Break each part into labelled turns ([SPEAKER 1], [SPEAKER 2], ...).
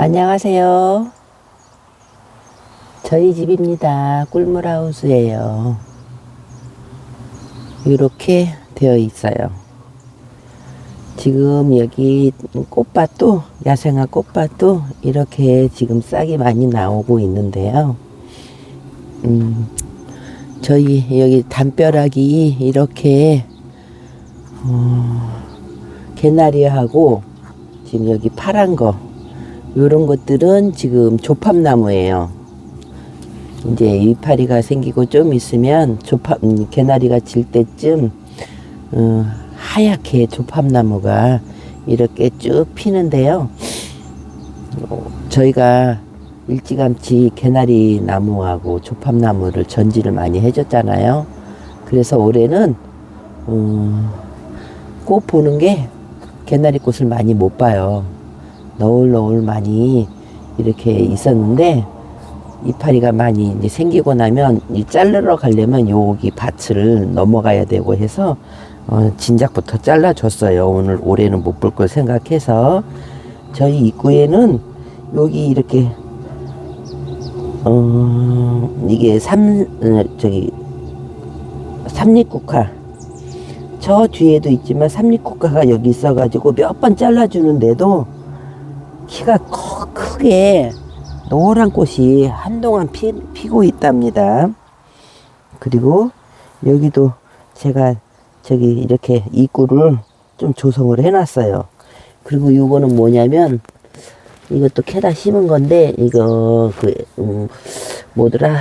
[SPEAKER 1] 안녕하세요. 저희 집입니다. 꿀물하우스예요. 이렇게 되어 있어요. 지금 여기 꽃밭도 야생화 꽃밭도 이렇게 지금 싹이 많이 나오고 있는데요. 음, 저희 여기 담벼락이 이렇게 어, 개나리하고 지금 여기 파란 거 요런 것들은 지금 조팝나무예요. 이제 이파리가 생기고 좀 있으면 조팝 음, 개나리가 질 때쯤 어, 하얗게 조팝나무가 이렇게 쭉 피는데요. 어, 저희가 일찌감치 개나리 나무하고 조팝나무를 전지를 많이 해줬잖아요. 그래서 올해는 어, 꽃 보는 게 개나리 꽃을 많이 못 봐요. 너울너울 많이 이렇게 있었는데 이파리가 많이 이제 생기고 나면 이 자르러 가려면 여기 밭을 넘어가야 되고 해서 어, 진작부터 잘라줬어요. 오늘 올해는 못 볼 걸 생각해서 저희 입구에는 여기 이렇게 어 이게 삼 어, 저기 삼립국화 저 뒤에도 있지만 삼립국화가 여기 있어가지고 몇 번 잘라주는데도 키가 커, 크게 노란 꽃이 한동안 피, 피고 있답니다. 그리고 여기도 제가 저기 이렇게 입구를 좀 조성을 해놨어요. 그리고 요거는 뭐냐면 이것도 캐다 심은 건데 이거 그 음, 뭐더라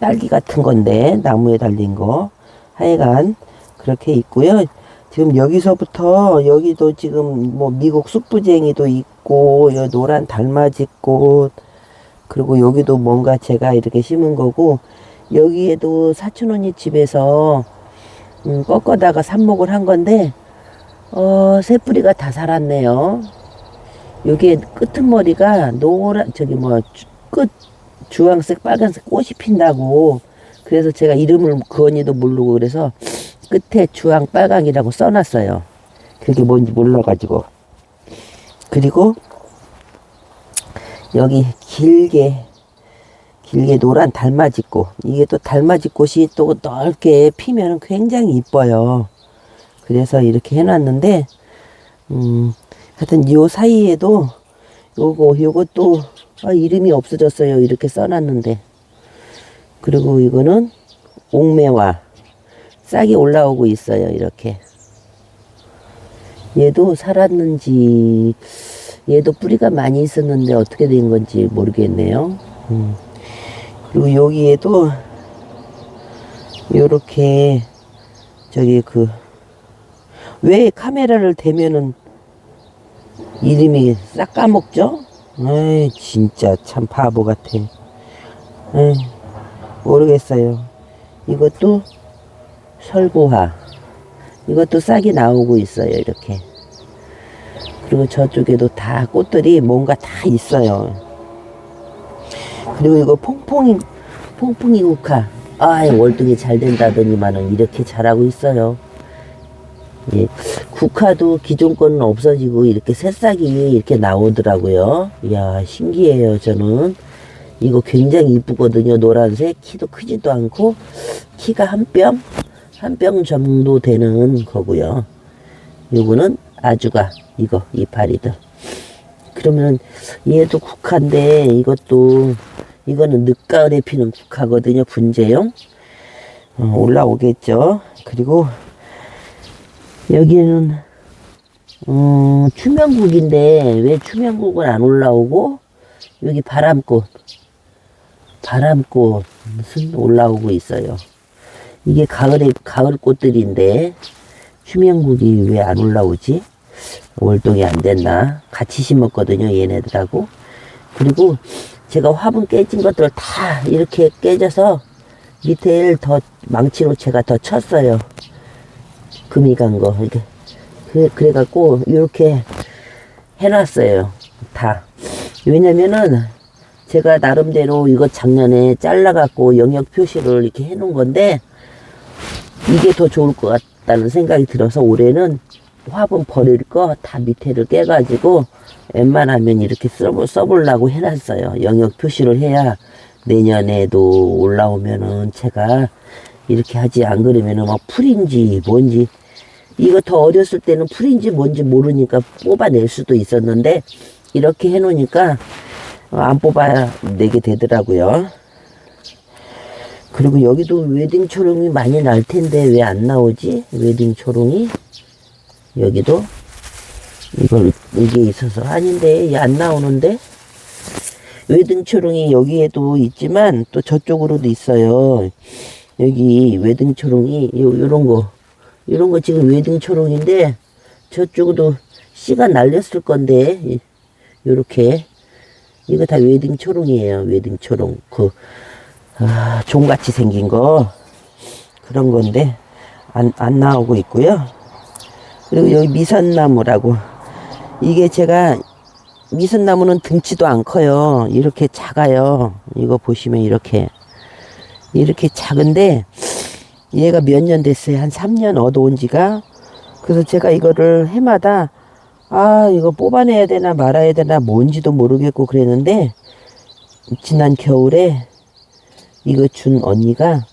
[SPEAKER 1] 딸기 같은 건데 나무에 달린 거 하여간 그렇게 있고요. 지금 여기서부터 여기도 지금 뭐 미국 쑥부쟁이도 있고 여 노란 달맞이꽃 그리고 여기도 뭔가 제가 이렇게 심은 거고 여기에도 사촌 언니 집에서 음, 꺾어다가 삽목을 한 건데 어 새뿌리가 다 살았네요. 여기에 끄트머리가 노란 저기 뭐 끝 주황색 빨간색 꽃이 핀다고 그래서 제가 이름을 그 언니도 모르고 그래서 끝에 주황 빨강이라고 써놨어요. 그게 뭔지 몰라가지고. 그리고 여기 길게 길게 노란 달맞이꽃 이게 또 달맞이꽃이 또 넓게 피면 굉장히 이뻐요. 그래서 이렇게 해놨는데 음 하여튼 요 사이에도 요거 요것도 아, 이름이 없어졌어요. 이렇게 써놨는데 그리고 이거는 옥매화 싹이 올라오고 있어요. 이렇게. 얘도 살았는지, 얘도 뿌리가 많이 있었는데 어떻게 된 건지 모르겠네요. 음. 그리고 여기에도 요렇게 저기 그 왜 카메라를 대면은 이름이 싹 까먹죠? 에이 진짜 참 바보 같아. 에이, 모르겠어요. 이것도 설고화. 이것도 싹이 나오고 있어요 이렇게. 그리고 저쪽에도 다 꽃들이 뭔가 다 있어요. 그리고 이거 퐁퐁이 퐁퐁이 국화. 아 월등히 잘 된다더니만은 이렇게 잘하고 있어요. 예, 국화도 기존 거는 없어지고 이렇게 새싹이 이렇게 나오더라고요. 이야 신기해요 저는. 이거 굉장히 이쁘거든요 노란색. 키도 크지도 않고. 키가 한 뼘 한 병 정도 되는 거고요. 요거는 아주가 이거 이파리들. 그러면 얘도 국화인데 이것도 이거는 늦가을에 피는 국화거든요. 분재용 어, 올라오겠죠. 그리고 여기는 어, 추명국인데 왜 추명국은 안 올라오고 여기 바람꽃 바람꽃 무슨 올라오고 있어요. 이게 가을에 가을 꽃들인데 추명국이 왜 안 올라오지? 월동이 안 됐나? 같이 심었거든요, 얘네들하고. 그리고 제가 화분 깨진 것들 다 이렇게 깨져서 밑에를 더 망치로 제가 더 쳤어요. 금이 간 거. 이렇게. 그래, 그래갖고, 이렇게 해놨어요. 다. 왜냐면은, 제가 나름대로 이거 작년에 잘라갖고 영역 표시를 이렇게 해놓은 건데, 이게 더 좋을 것 같다는 생각이 들어서 올해는 화분 버릴 거 다 밑에를 깨가지고 웬만하면 이렇게 써보, 써보려고 해놨어요. 영역 표시를 해야 내년에도 올라오면은 제가 이렇게 하지 안 그러면은 막 풀인지 뭔지 이거 더 어렸을 때는 풀인지 뭔지 모르니까 뽑아낼 수도 있었는데 이렇게 해놓으니까 안 뽑아내게 되더라고요. 그리고 여기도 웨딩 초롱이 많이 날 텐데 왜 안 나오지? 웨딩 초롱이 여기도 이걸 이게 있어서 아닌데 얘안 나오는데 웨딩 초롱이 여기에도 있지만 또 저쪽으로도 있어요. 여기 웨딩 초롱이 요 요런 거 이런 거 지금 웨딩 초롱인데 저쪽도 씨가 날렸을 건데 이- 요렇게 이거 다 웨딩 초롱이에요. 웨딩 초롱 그 아, 종같이 생긴 거 그런 건데 안, 안 나오고 있고요. 그리고 여기 미선나무라고 이게 제가 미선나무는 등치도 안 커요. 이렇게 작아요. 이거 보시면 이렇게 이렇게 작은데 얘가 몇 년 됐어요. 한 3년 얻어온 지가. 그래서 제가 이거를 해마다 아 이거 뽑아내야 되나 말아야 되나 뭔지도 모르겠고 그랬는데 지난 겨울에 이거 준 언니가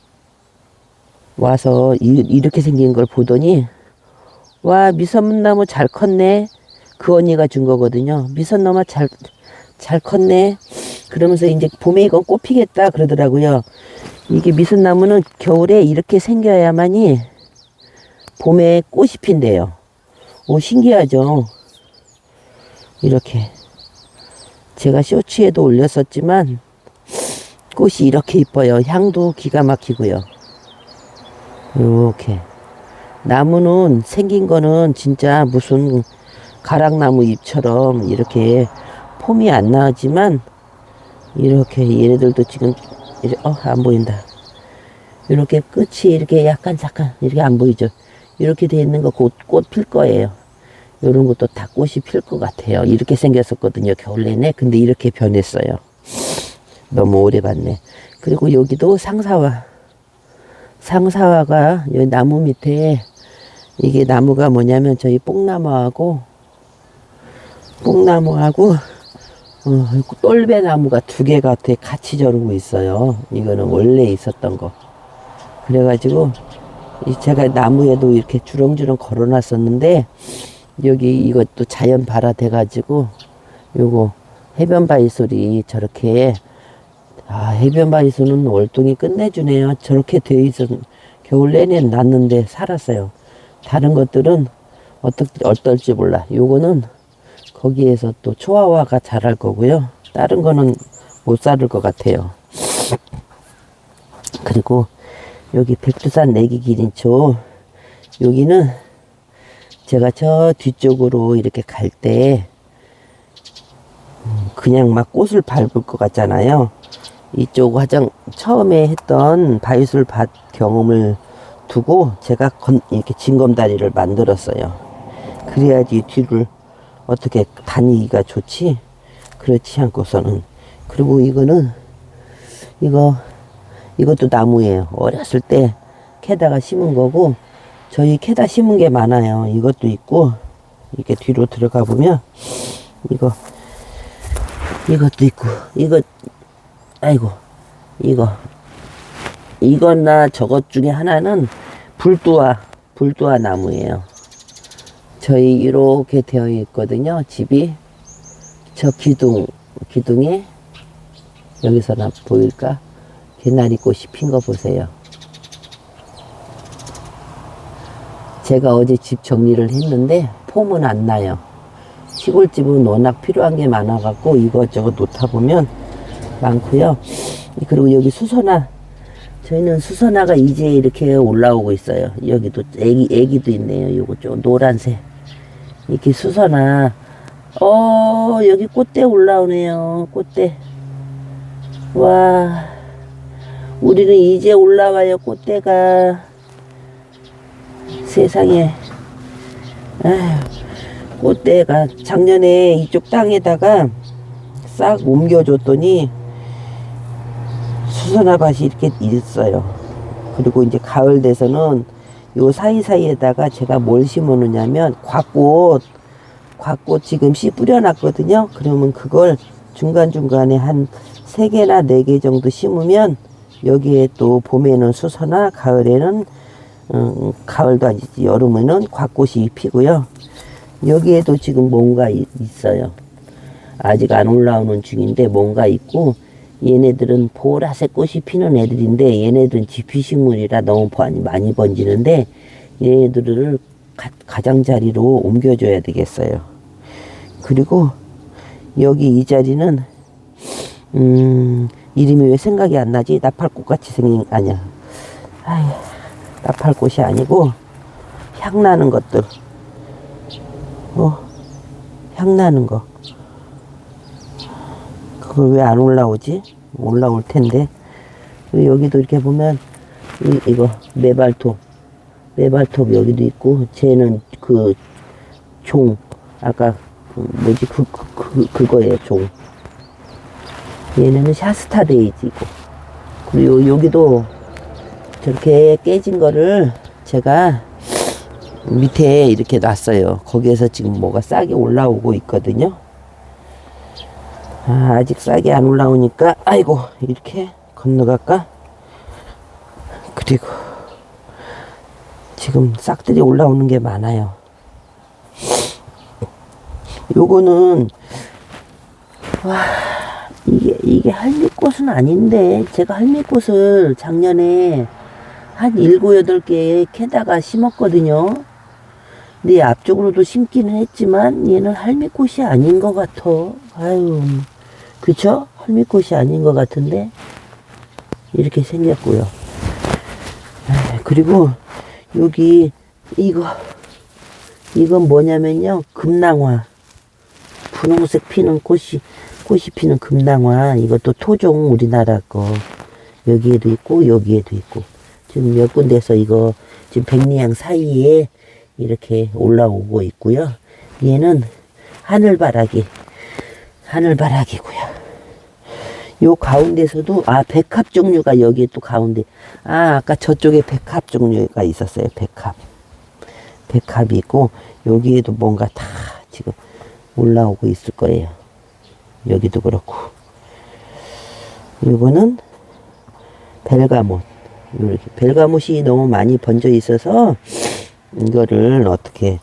[SPEAKER 1] 와서 이, 렇게 생긴 걸 보더니 와 미선나무 잘 컸네. 그 언니가 준 거거든요. 미선나무 잘, 잘 컸네. 그러면서 이제 봄에 이건 꽃 피겠다 그러더라고요. 이게 미선나무는 겨울에 이렇게 생겨야만이 봄에 꽃이 핀대요. 오 신기하죠? 이렇게. 제가 쇼츠에도 올렸었지만 꽃이 이렇게 이뻐요. 향도 기가 막히고요. 이렇게 나무는 생긴 거는 진짜 무슨 가락나무 잎처럼 이렇게 폼이 안 나지만 이렇게 얘네들도 지금 어, 안 보인다. 이렇게 끝이 이렇게 약간 잠깐 이렇게 안 보이죠. 이렇게 돼 있는 거 곧 꽃 필 거예요. 이런 것도 다 꽃이 필 것 같아요. 이렇게 생겼었거든요. 겨울 내내. 근데 이렇게 변했어요. 너무 오래 봤네. 그리고 여기도 상사화. 상사화가 여기 나무 밑에 이게 나무가 뭐냐면 저희 뽕나무하고 뽕나무하고 어, 똘배나무가 두 개가 되게 같이 자르고 있어요. 이거는 원래 있었던 거. 그래가지고 이 제가 나무에도 이렇게 주렁주렁 걸어놨었는데 여기 이것도 자연 발화 돼가지고 요거 해변 바위솔이 저렇게 아, 해변 바위수는 월동이 끝내주네요. 저렇게 되어 있어 겨울 내내 났는데 살았어요. 다른 것들은 어떨, 어떨지 몰라. 요거는 거기에서 또 초화화가 자랄 거고요. 다른 거는 못 자랄 것 같아요. 그리고 여기 백두산 내기 기린초 여기는 제가 저 뒤쪽으로 이렇게 갈 때 그냥 막 꽃을 밟을 것 같잖아요. 이쪽 화장 처음에 했던 바위술 밭 경험을 두고 제가 건, 이렇게 징검다리를 만들었어요. 그래야지 뒤를 어떻게 다니기가 좋지. 그렇지 않고서는 그리고 이거는 이거 이것도 나무예요. 어렸을 때 캐다가 심은 거고 저희 캐다 심은 게 많아요. 이것도 있고 이렇게 뒤로 들어가 보면 이거 이것도 있고 이거 아이고 이거 이거나 저것 중에 하나는 불두화 불두화 나무예요. 저희 이렇게 되어 있거든요. 집이 저 기둥 기둥에 여기서나 보일까? 개나리 꽃이 핀 거 보세요. 제가 어제 집 정리를 했는데 폼은 안 나요. 시골집은 워낙 필요한 게 많아 갖고 이것저것 놓다 보면 많고요. 그리고 여기 수선화 저희는 수선화가 이제 이렇게 올라오고 있어요. 여기도 애기 애기도 있네요. 요거 좀 노란색 이렇게 수선화. 어 여기 꽃대 올라오네요. 꽃대. 와 우리는 이제 올라와요 꽃대가 세상에. 아휴, 꽃대가 작년에 이쪽 땅에다가 싹 옮겨줬더니 수선화밭이 이렇게 있어요. 그리고 이제 가을 돼서는 요 사이사이에다가 제가 뭘 심어 놓냐면 곽꽃 곽꽃 지금 씨 뿌려놨거든요. 그러면 그걸 중간중간에 한 세개나네 개 정도 심으면 여기에 또 봄에는 수서나 가을에는 음, 가을도 아니지 여름에는 곽꽃이 피고요. 여기에도 지금 뭔가 이- 있어요. 아직 안 올라오는 중인데 뭔가 있고 얘네들은 보라색 꽃이 피는 애들인데 얘네들은 지피식물이라 너무 많이, 번지는데 얘네들을 가, 가장자리로 옮겨줘야 되겠어요. 그리고 여기 이 자리는 음 이름이 왜 생각이 안 나지? 나팔꽃 같이 생긴 아니야. 아이 나팔꽃이 아니고 향 나는 것들. 뭐 향 나는 거. 그걸 왜안 올라오지? 올라올 텐데. 여기도 이렇게 보면 이, 이거 메발톱. 메발톱 여기도 있고 쟤는 그 종 아까 그 뭐지 그, 그, 그 그거예요 종. 얘네는 샤스타 데이지고 그리고 여기도 저렇게 깨진 거를 제가 밑에 이렇게 놨어요. 거기에서 지금 뭐가 싹이 올라오고 있거든요. 아, 아직 싹이 안 올라오니까 아이고 이렇게 건너갈까? 그리고 지금 싹들이 올라오는 게 많아요. 요거는 와 이게 이게 할미꽃은 아닌데 제가 할미꽃을 작년에 한 일곱 여덟 개 캐다가 심었거든요. 근데 앞쪽으로도 심기는 했지만 얘는 할미꽃이 아닌 것 같아. 아유, 그쵸? 할미꽃이 아닌 것 같은데 이렇게 생겼고요. 아, 그리고 여기 이거 이건 뭐냐면요 금낭화 분홍색 피는 꽃이 꽃이 피는 금낭화 이것도 토종 우리나라 거 여기에도 있고 여기에도 있고 지금 몇 군데서 이거 지금 백리향 사이에 이렇게 올라오고 있고요. 얘는 하늘바라기 하늘바라기고요. 요 가운데서도 아 백합 종류가 여기에 또 가운데 아 아까 저쪽에 백합 종류가 있었어요 백합. 백합이 있고 여기에도 뭔가 다 지금 올라오고 있을 거예요. 여기도 그렇고. 이거는 벨가못. 이렇게 벨가못이 너무 많이 번져 있어서 이거를 어떻게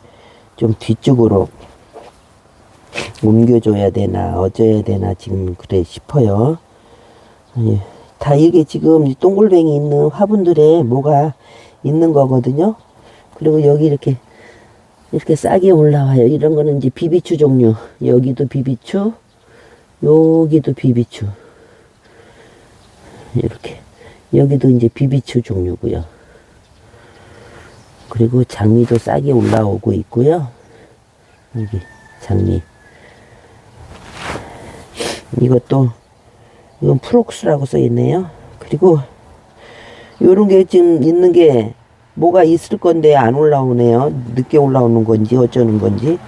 [SPEAKER 1] 좀 뒤쪽으로 옮겨줘야 되나 어져야 되나 지금 그래 싶어요. 예, 다 이게 지금 이 동글뱅이 있는 화분들에 뭐가 있는 거거든요. 그리고 여기 이렇게 이렇게 싹이 올라와요. 이런 거는 이제 비비추 종류. 여기도 비비추, 여기도 비비추. 이렇게. 여기도 이제 비비추 종류고요. 그리고 장미도 싹이 올라오고 있고요. 여기 장미. 이것도 이건 프록스라고 써 있네요. 그리고 요런 게 지금 있는 게 뭐가 있을 건데 안 올라오네요. 늦게 올라오는 건지 어쩌는 건지.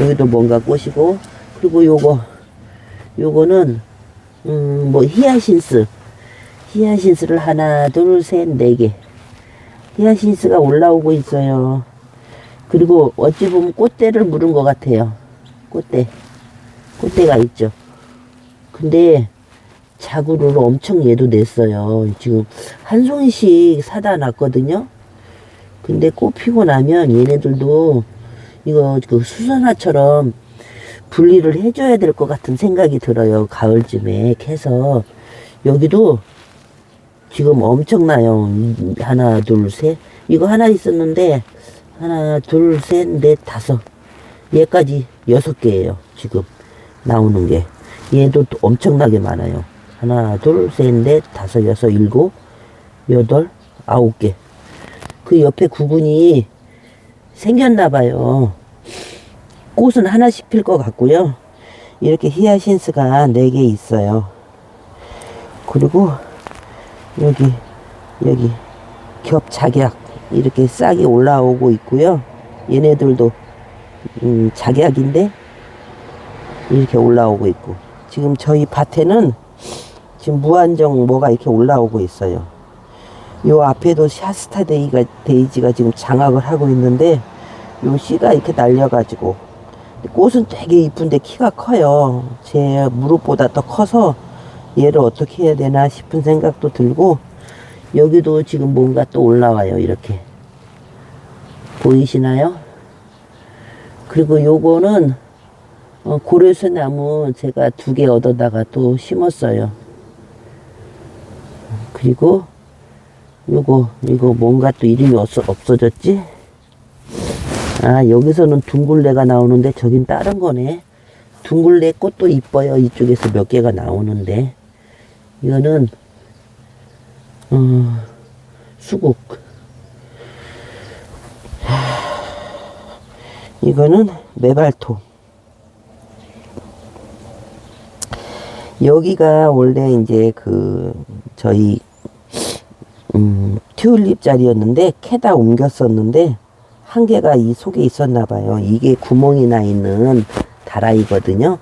[SPEAKER 1] 여기도 뭔가 꽃이고 그리고 요거 요거는 음 뭐 히아신스 히아신스를 하나 둘 셋 네 개 히아신스가 올라오고 있어요. 그리고 어찌 보면 꽃대를 물은 것 같아요. 꽃대 꽃대가 있죠. 근데 자구를 엄청 얘도 냈어요. 지금 한 송이씩 사다 놨거든요. 근데 꽃 피고 나면 얘네들도 이거 그 수선화처럼 분리를 해줘야 될 것 같은 생각이 들어요. 가을쯤에 캐서 여기도 지금 엄청나요. 하나, 둘, 셋. 이거 하나 있었는데 하나, 둘, 셋, 넷, 다섯. 얘까지 여섯 개예요. 지금 나오는 게. 얘도 또 엄청나게 많아요. 하나, 둘, 셋, 넷, 다섯, 여섯, 일곱, 여덟, 아홉 개. 그 옆에 구분이 생겼나 봐요. 꽃은 하나씩 필 것 같고요. 이렇게 히아신스가 네개 있어요. 그리고 여기 여기 겹작약 이렇게 싹이 올라오고 있고요. 얘네들도 음, 작약인데 이렇게 올라오고 있고 지금 저희 밭에는 지금 무한정 뭐가 이렇게 올라오고 있어요. 요 앞에도 샤스타 데이가, 데이지가 지금 장악을 하고 있는데 요 씨가 이렇게 날려가지고 꽃은 되게 이쁜데 키가 커요. 제 무릎보다 더 커서 얘를 어떻게 해야 되나 싶은 생각도 들고 여기도 지금 뭔가 또 올라와요. 이렇게 보이시나요? 그리고 요거는 어, 고래수 나무 제가 두 개 얻어다가 또 심었어요. 그리고 요거 이거 뭔가 또 이름이 없어, 없어졌지? 아 여기서는 둥글레가 나오는데 저긴 다른 거네. 둥글레 꽃도 이뻐요. 이쪽에서 몇 개가 나오는데 이거는 어, 수국. 하, 이거는 메발토. 여기가 원래 이제 그 저희 음, 튤립 자리였는데 캐다 옮겼었는데 한 개가 이 속에 있었나 봐요. 이게 구멍이 나 있는 다라이거든요.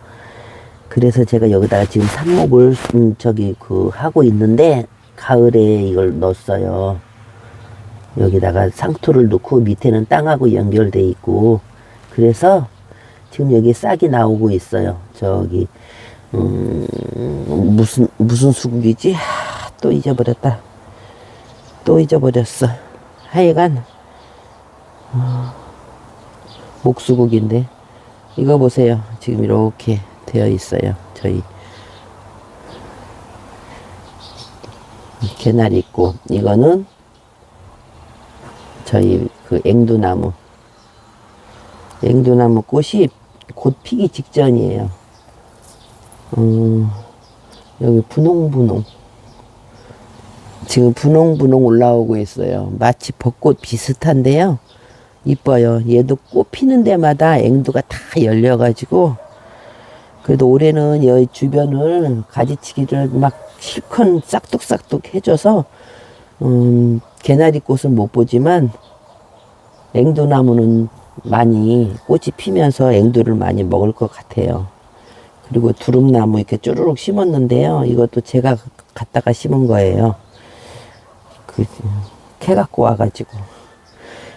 [SPEAKER 1] 그래서 제가 여기다가 지금 삽목을 음, 저기 그 하고 있는데 가을에 이걸 넣었어요. 여기다가 상토를 넣고 밑에는 땅하고 연결돼 있고 그래서 지금 여기 싹이 나오고 있어요. 저기 음, 무슨 무슨 수국이지? 하, 또 잊어버렸다. 또 잊어버렸어. 하여간 어, 목수국인데 이거 보세요. 지금 이렇게 되어 있어요. 저희 개나리 있고 이거는 저희 그 앵두나무 앵두나무 꽃이 곧 피기 직전이에요. 음, 여기 분홍분홍 지금 분홍분홍 올라오고 있어요. 마치 벚꽃 비슷한데요. 이뻐요. 얘도 꽃 피는 데마다 앵두가 다 열려가지고 그래도 올해는 여기 주변을 가지치기를 막 실컷 싹둑싹둑 해줘서 음, 개나리 꽃은 못 보지만 앵두나무는 많이 꽃이 피면서 앵두를 많이 먹을 것 같아요. 그리고 두릅나무 이렇게 쭈루룩 심었는데요. 이것도 제가 갖다가 심은 거예요. 그, 캐 갖고 와가지고.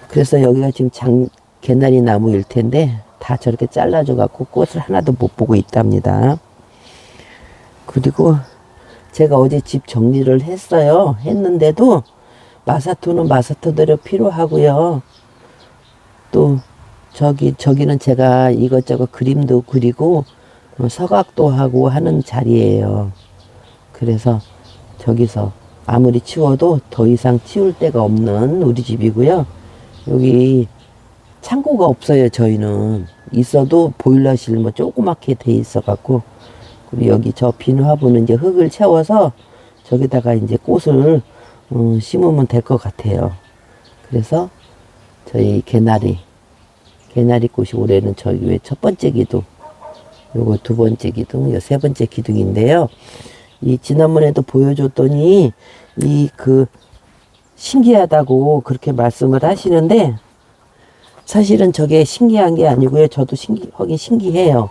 [SPEAKER 1] 그래서 여기가 지금 장, 개나리 나무일 텐데, 다 저렇게 잘라줘 갖고 꽃을 하나도 못 보고 있답니다. 그리고 제가 어제 집 정리를 했어요. 했는데도 마사토는 마사토대로 필요하고요. 또 저기 저기는 제가 이것저것 그림도 그리고 어, 서각도 하고 하는 자리예요. 그래서 저기서 아무리 치워도 더 이상 치울 데가 없는 우리 집이고요. 여기 창고가 없어요. 저희는 있어도 보일러실 뭐 조그맣게 돼 있어 갖고 그리고 여기 저 빈 화분은 이제 흙을 채워서 저기다가 이제 꽃을 어, 심으면 될 것 같아요. 그래서 저희 개나리 개나리 꽃이 올해는 저기 왜 첫 번째 기둥 요거 두 번째 기둥 요 세 번째 기둥인데요. 이 지난번에도 보여줬더니 이 그 신기하다고 그렇게 말씀을 하시는데 사실은 저게 신기한 게 아니고요. 저도 신기, 하긴 신기해요.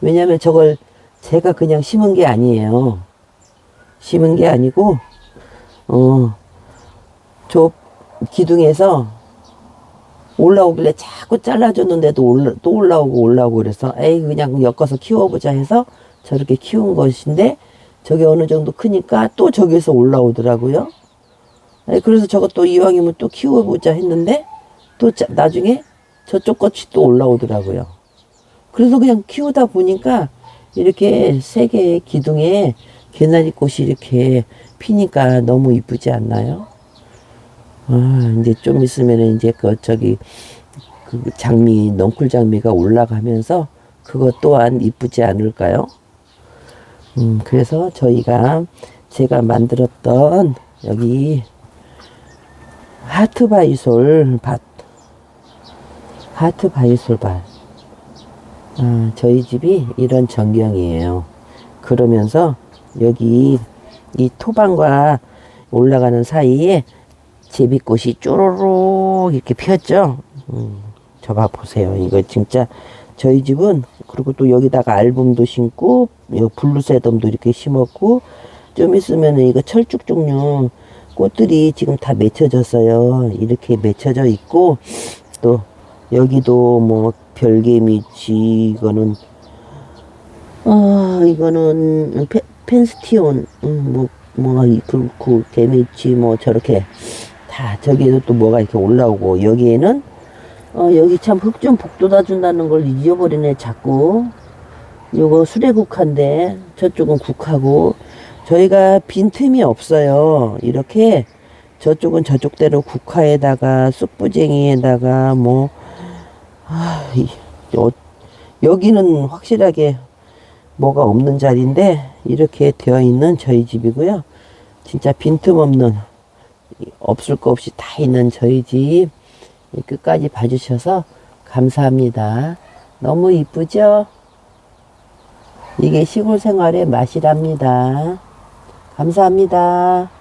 [SPEAKER 1] 왜냐면 저걸 제가 그냥 심은 게 아니에요. 심은 게 아니고, 어, 저 기둥에서 올라오길래 자꾸 잘라줬는데도 올라, 또 올라오고 올라오고 그래서, 에이, 그냥 엮어서 키워보자 해서 저렇게 키운 것인데, 저게 어느 정도 크니까 또 저기서 올라오더라고요. 에이, 그래서 저것도 이왕이면 또 키워보자 했는데, 또 자- 나중에 저쪽 꽃이 또 올라오더라고요. 그래서 그냥 키우다 보니까 이렇게 세 개의 기둥에 개나리 꽃이 이렇게 피니까 너무 이쁘지 않나요? 아, 이제 좀 있으면 이제 그 저기 그 장미, 넝쿨 장미가 올라가면서 그것 또한 이쁘지 않을까요? 음, 그래서 저희가 제가 만들었던 여기 하트바이솔 밭 하트 바이솔밭. 아, 저희 집이 이런 전경이에요. 그러면서 여기 이 토방과 올라가는 사이에 제비꽃이 쪼로록 이렇게 피었죠. 음, 저봐 보세요. 이거 진짜 저희 집은 그리고 또 여기다가 알봄도 심고 요 블루세덤도 이렇게 심었고 좀 있으면 이거 철쭉 종류 꽃들이 지금 다 맺혀졌어요. 이렇게 맺혀져 있고 또 여기도 뭐 별개미치 이거는 아 이거는 페, 펜스티온 음, 뭐뭐 그렇고 개미치 뭐 저렇게 다 저기에도 또 뭐가 이렇게 올라오고 여기에는 어 여기 참 흙좀 복돋아 준다는 걸 잊어버리네 자꾸. 요거 수레국화인데 저쪽은 국화고 저희가 빈틈이 없어요. 이렇게 저쪽은 저쪽대로 국화에다가 쑥부쟁이에다가 뭐 여, 여기는 확실하게 뭐가 없는 자리인데 이렇게 되어 있는 저희 집이고요. 진짜 빈틈없는 없을 거 없이 다 있는 저희 집 끝까지 봐주셔서 감사합니다. 너무 이쁘죠? 이게 시골 생활의 맛이랍니다. 감사합니다.